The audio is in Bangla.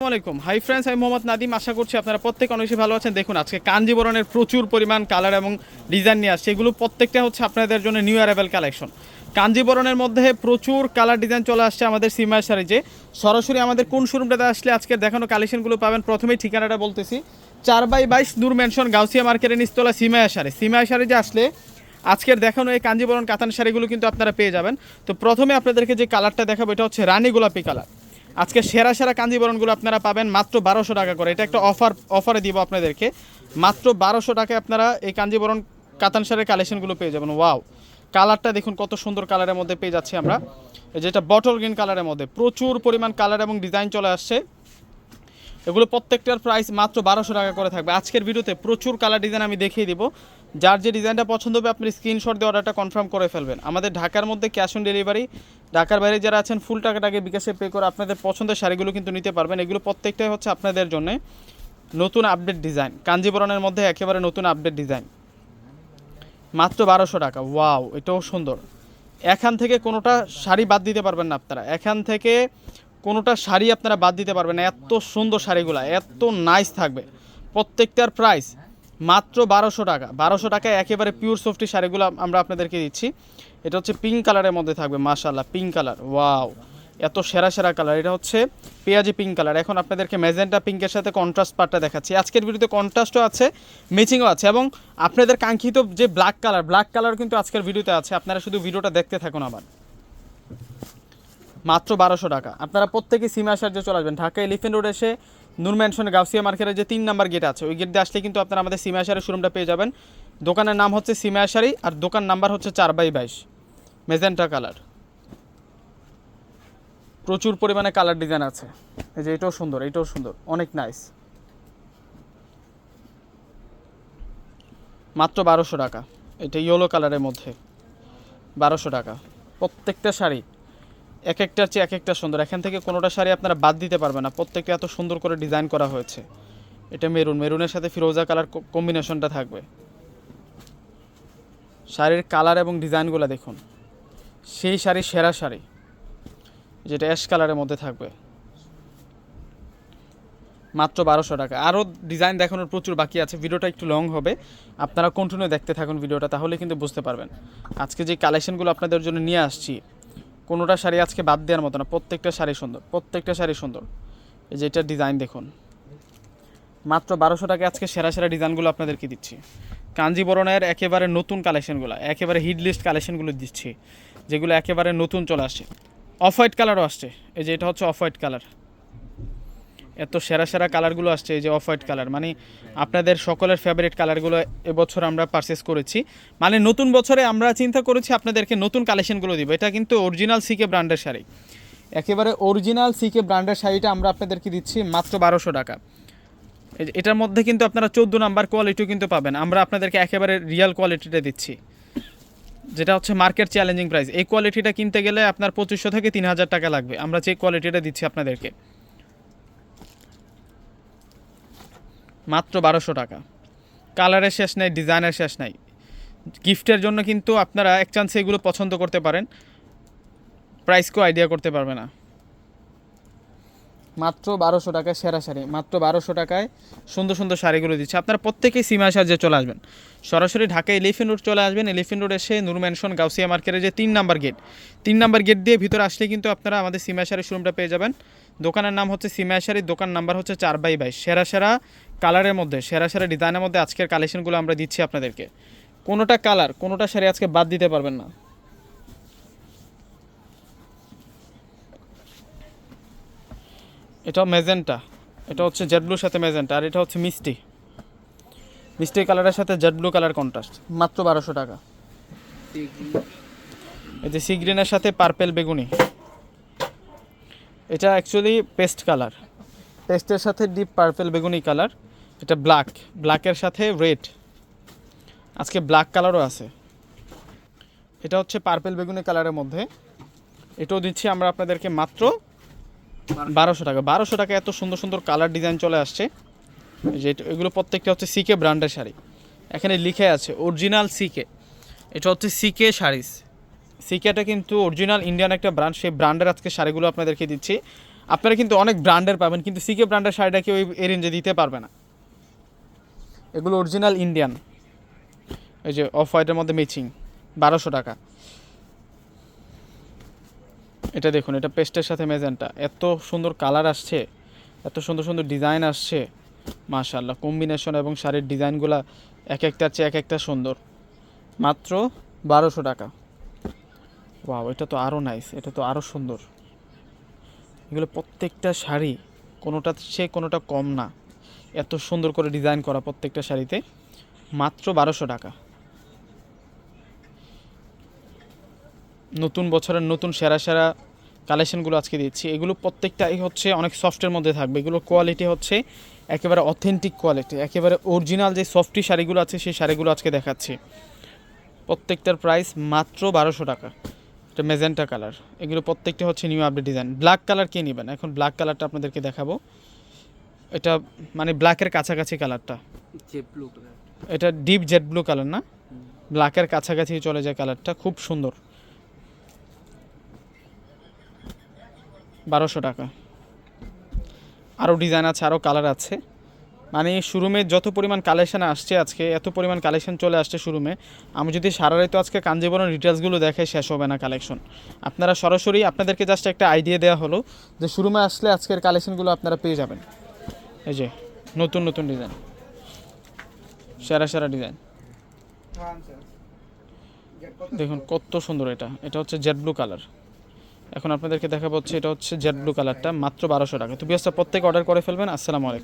আসসালামাইকুম হাই ফ্রেন্ডস আমি মোহাম্মদ নাদিম আশা করছি আপনারা প্রত্যেক অনেক ভালো আছেন। দেখুন, আজকে কাঞ্জিবরণের প্রচুর পরিমাণ কালার এবং ডিজাইন নিয়ে আসছে। এগুলো প্রত্যেকটা হচ্ছে আপনাদের জন্য নিউ অ্যারাইভেল কালেকশন কাঞ্জিবরণের মধ্যে প্রচুর কালার ডিজাইন চলে আসছে আমাদের সিমার সারিজে সরাসরি আমাদের কোন শোরুমটাতে আসলে আজকে দেখানো কালেকশনগুলো পাবেন? প্রথমেই ঠিকানাটা বলতেছি। চার বাই বাইশ নূর মেনশন গাউসিয়া মার্কেটের নিস্তলা সিমায়া সারে। সিমায়া সারিজে আসলে আজকের দেখানো এই কাঞ্জিবরণ কাতান শাড়িগুলো কিন্তু আপনারা পেয়ে যাবেন। তো প্রথমে আপনাদেরকে যে কালারটা দেখাবো, এটা হচ্ছে রানী গোলাপি কালার আজকে সেরা সেরা কাঞ্জিবরণগুলো আপনারা পাবেন মাত্র বারোশো টাকা করে। এটা একটা অফার, অফারে দিব আপনাদেরকে। মাত্র বারোশো টাকায় আপনারা এই কাঞ্জিবরণ কাতান শাড়ির কালেকশনগুলো পেয়ে যাবেন। ওয়াও! কালারটা দেখুন, কত সুন্দর কালারের মধ্যে পেয়ে যাচ্ছি আমরা। যেটা বটল গ্রিন কালারের মধ্যে। প্রচুর পরিমাণ কালার এবং ডিজাইন চলে আসছে। এগুলো প্রত্যেকটার প্রাইস মাত্র বারোশো টাকা করে থাকবে। আজকের ভিডিওতে প্রচুর কালার ডিজাইন আমি দেখিয়ে দিব। যার যে ডিজাইনটা পছন্দ হবে, আপনি স্ক্রিনশট দিয়ে অর্ডারটা কনফার্ম করে ফেলবেন। আমাদের ঢাকার মধ্যে ক্যাশ অন ডেলিভারি ঢাকার বাইরে যারা আছেন ফুল টাকাটাকে বিকাশে পে করে আপনাদের পছন্দের শাড়িগুলো কিন্তু নিতে পারবেন। এগুলো প্রত্যেকটাই হচ্ছে আপনাদের জন্য নতুন আপডেট ডিজাইন কাঞ্জিবরণের মধ্যে একেবারে নতুন আপডেট ডিজাইন মাত্র বারোশো টাকা। ওয়াও এটাও সুন্দর। এখান থেকে কোনোটা শাড়ি বাদ দিতে পারবেন না আপনারা। এখান থেকে কোনোটা শাড়ি আপনারা বাদ দিতে পারবেন না। এত সুন্দর শাড়িগুলো, এত নাইস থাকবে। প্রত্যেকটার প্রাইস মাত্র বারোশো টাকা। বারোশো টাকায় একেবারে পিওর সফটি শাড়িগুলো আমরা আপনাদেরকে দিচ্ছি। এটা হচ্ছে পিঙ্ক কালারের মধ্যে থাকবে মাশাল্লাহ পিঙ্ক কালার ওয়াও এত সেরা সেরা কালার এটা হচ্ছে পেঁয়াজি পিঙ্ক কালার এখন আপনাদেরকে ম্যাজেন্টা পিঙ্কের সাথে কন্ট্রাস্ট পার্টটা দেখাচ্ছি। আজকের ভিডিওতে কন্ট্রাস্টও আছে ম্যাচিংও আছে এবং আপনাদের কাঙ্ক্ষিত যে ব্ল্যাক কালার ব্ল্যাক কালার কিন্তু আজকের ভিডিওতে আছে। আপনারা শুধু ভিডিওটা দেখতে থাকুন আবার। মাত্র বারোশো টাকা। আপনারা প্রত্যেকে সিমা সার্জে চলে আসবেন। ঢাকা এলিফেন্ট রোড এসে নূর ম্যানশনে গাউসিয়া মার্কেটের যে তিন নাম্বার গেট আছে, ওই গেট দিয়ে আসলে কিন্তু আপনারা আমাদের সিমা শাড়ির শোরুমটা পেয়ে যাবেন। দোকানের নাম হচ্ছে সিমা শাড়ি আর দোকান নাম্বার হচ্ছে চার বাই বাইশ, মেজেন্টা কালার। প্রচুর পরিমাণে কালার ডিজাইন আছে। এই যে এটাও সুন্দর এটাও সুন্দর, অনেক নাইস মাত্র বারোশো টাকা, এটা ইয়েলো কালারের মধ্যে, বারোশো টাকা। প্রত্যেকটা শাড়ি এক একটার চেয়ে এক একটা সুন্দর। এখান থেকে কোনোটা শাড়ি আপনারা বাদ দিতে পারবেন না। প্রত্যেকটা এত সুন্দর করে ডিজাইন করা হয়েছে। এটা মেরুন। মেরুনের সাথে ফিরোজা কালার কম্বিনেশনটা থাকবে। শাড়ির কালার এবং ডিজাইনগুলো দেখুন। সেই শাড়ি সেরা শাড়ি, যেটা অ্যাশ কালারের মধ্যে থাকবে। মাত্র বারোশো টাকা। আরও ডিজাইন দেখানোর প্রচুর বাকি আছে। ভিডিওটা একটু লং হবে। আপনারা কন্টিনিউ দেখতে থাকুন ভিডিওটা, তাহলে কিন্তু বুঝতে পারবেন। আজকে যে কালেকশনগুলো আপনাদের জন্য নিয়ে আসছি কোনোটা শাড়ি আজকে বাদ দেওয়ার মতো না, প্রত্যেকটা শাড়ি সুন্দর, প্রত্যেকটা শাড়ি সুন্দর। এই যে এটার ডিজাইন দেখুন। মাত্র বারোশো টাকা আজকে সেরা সেরা ডিজাইনগুলো আপনাদেরকে দিচ্ছি। কাঞ্জিবরণের একেবারে নতুন কালেকশনগুলো একেবারে হিট লিস্ট কালেকশনগুলো দিচ্ছি, যেগুলো একেবারে নতুন চলে আসছে। অফ হোয়াইট কালারও আসছে, এই যে এটা হচ্ছে অফ হোয়াইট কালার এত সেরা সেরা কালারগুলো আসছে এই যে অফ হোয়াইট কালার। মানে আপনাদের সকলের ফেভারিট কালারগুলো এবছর আমরা পারচেস করেছি। মানে নতুন বছরে আমরা চিন্তা করেছি আপনাদেরকে নতুন কালেকশনগুলো দিব। এটা কিন্তু অরিজিনাল সিকে ব্র্যান্ডের শাড়ি। একেবারে অরিজিনাল সিকে ব্র্যান্ডের শাড়িটা আমরা আপনাদেরকে দিচ্ছি মাত্র বারোশো টাকা। এটার মধ্যে কিন্তু আপনারা চোদ্দ নাম্বার কোয়ালিটিও কিন্তু পাবেন। আমরা আপনাদেরকে একেবারে রিয়েল কোয়ালিটিটা দিচ্ছি। যেটা হচ্ছে মার্কেট চ্যালেঞ্জিং প্রাইস এই কোয়ালিটিটা কিনতে গেলে আপনার পঁচিশশো থেকে তিন হাজার টাকা লাগবে। আমরা যে কোয়ালিটিটা দিচ্ছি আপনাদেরকে। মাত্র বারোশো টাকা। কালারের শেষ নাই, ডিজাইনের শেষ নাই। গিফটের জন্য কিন্তু আপনারা এক চান্সে এগুলো পছন্দ করতে পারেন। প্রাইসকেও আইডিয়া করতে পারবে না। মাত্র বারোশো টাকায় সেরা শাড়ি, মাত্র বারোশো টাকায় সুন্দর সুন্দর শাড়িগুলো দিচ্ছে। আপনারা প্রত্যেকেই সীমা সাহায্যে চলে আসবেন। সরাসরি ঢাকায় এলিফেন্ট রোড চলে আসবেন। এলিফেন্ট রোড এসে নূর ম্যানশন গাউসিয়া মার্কেটের যে তিন নাম্বার গেট তিন নাম্বার গেট দিয়ে ভিতরে আসলে কিন্তু আপনারা আমাদের সীমা শাড়ির শোরুমটা পেয়ে যাবেন। দোকানের নাম হচ্ছে সীমা শাড়ি, দোকান নাম্বার হচ্ছে চার বাই বাইশ। সেরা সেরা কালারের মধ্যে, সেরা সেরা ডিজাইনের মধ্যে আজকের কালেকশনগুলো আমরা দিচ্ছি আপনাদেরকে। কোনোটা কালার কোনোটা শাড়ি আজকে বাদ দিতে পারবেন না। এটা মেজেন্টা এটা হচ্ছে জেড ব্লুর সাথে মেজেন্টা আর এটা হচ্ছে মিষ্টি। মিষ্টি কালারের সাথে জেড ব্লু কালার কন্ট্রাস্ট মাত্র বারোশো টাকা। এই যে সি গ্রিনের সাথে পার্পেল বেগুনি। এটা অ্যাকচুয়ালি পেস্ট কালার পেস্টের সাথে ডিপ পার্পেল বেগুনি কালার এটা ব্ল্যাক ব্ল্যাকের সাথে রেড আজকে ব্ল্যাক কালারও আছে। এটা হচ্ছে পার্পেল বেগুনি কালারের মধ্যে। এটাও দিচ্ছি আমরা আপনাদেরকে মাত্র বারোশো টাকা। বারোশো টাকা এত সুন্দর সুন্দর কালার ডিজাইন চলে আসছে। যে এগুলো প্রত্যেকটা হচ্ছে সিকে ব্র্যান্ডের শাড়ি। এখানে লিখে আছে অরিজিনাল সিকে এটা হচ্ছে সিকে শাড়িস সিকেটা কিন্তু অরিজিনাল ইন্ডিয়ান একটা ব্র্যান্ড সেই ব্র্যান্ডের আজকে শাড়িগুলো আপনাদেরকে দিচ্ছি। আপনারা কিন্তু অনেক ব্র্যান্ডের পাবেন, কিন্তু সিকে ব্র্যান্ডের শাড়িটা কেউ এই রেঞ্জে দিতে পারবে না। এগুলো অরিজিনাল ইন্ডিয়ান এই যে অফ হোয়াইটের মধ্যে ম্যাচিং বারোশো টাকা। এটা দেখুন, এটা পেস্টের সাথে মেজেন্টা এত সুন্দর কালার আসছে, এত সুন্দর সুন্দর ডিজাইন আসছে। মাশাল্লাহ কম্বিনেশন এবং শাড়ির ডিজাইনগুলো এক একটার চেয়ে এক একটা সুন্দর। মাত্র বারোশো টাকা। ওয়াও এটা তো আরও নাইস এটা তো আরও সুন্দর। এগুলো প্রত্যেকটা শাড়ি কোনোটা সে কোনোটা কম না। এত সুন্দর করে ডিজাইন করা প্রত্যেকটা শাড়িতে, মাত্র বারোশো টাকা। নতুন বছরের নতুন সেরা সেরা কালেকশনগুলো আজকে দিচ্ছি। এগুলো প্রত্যেকটাই হচ্ছে অনেক সফটের মধ্যে থাকবে। এগুলোর কোয়ালিটি হচ্ছে একেবারে অথেন্টিক কোয়ালিটি একেবারে অরিজিনাল যে সফটি শাড়িগুলো আছে, সেই শাড়িগুলো আজকে দেখাচ্ছি। প্রত্যেকটার প্রাইস মাত্র বারোশো টাকা। এটা মেজেন্টা কালার এগুলো প্রত্যেকটা হচ্ছে new update design black colour কে নেবেন? এখন ব্ল্যাক কালারটা আপনাদেরকে দেখাবো। এটা মানে ব্ল্যাকের কাছাকাছি কালারটা যে ব্লু কালার এটা ডিপ জেড ব্লু কালার না? ব্ল্যাকের কাছাকাছি চলে যায় কালারটা খুব সুন্দর। বারোশো টাকা। আরও ডিজাইন আছে আরও কালার আছে। মানে শোরুমে যত পরিমাণ কালেকশন আসছে আজকে এত পরিমাণ কালেকশন চলে আসছে শোরুমে আমি যদি সারা রাত আজকে কাঞ্জিবরণ ডিটেলসগুলো দেখে শেষ হবে না কালেকশন আপনারা সরাসরি আপনাদেরকে জাস্ট একটা আইডিয়া দেওয়া হলো যে শোরুমে আসলে আজকের কালেকশনগুলো আপনারা পেয়ে যাবেন। এই যে, নতুন নতুন ডিজাইন সেরা সেরা ডিজাইন দেখুন কত সুন্দর এটা। এটা হচ্ছে জেড ব্লু কালার এখন আপনাদেরকে দেখাবো হচ্ছে, এটা হচ্ছে জেড ব্লু কালারটা মাত্র বারোশো টাকা। তো বিয়াসটা প্রত্যেকে অর্ডার করে ফেলবেন। আসসালামু আলাইকুম।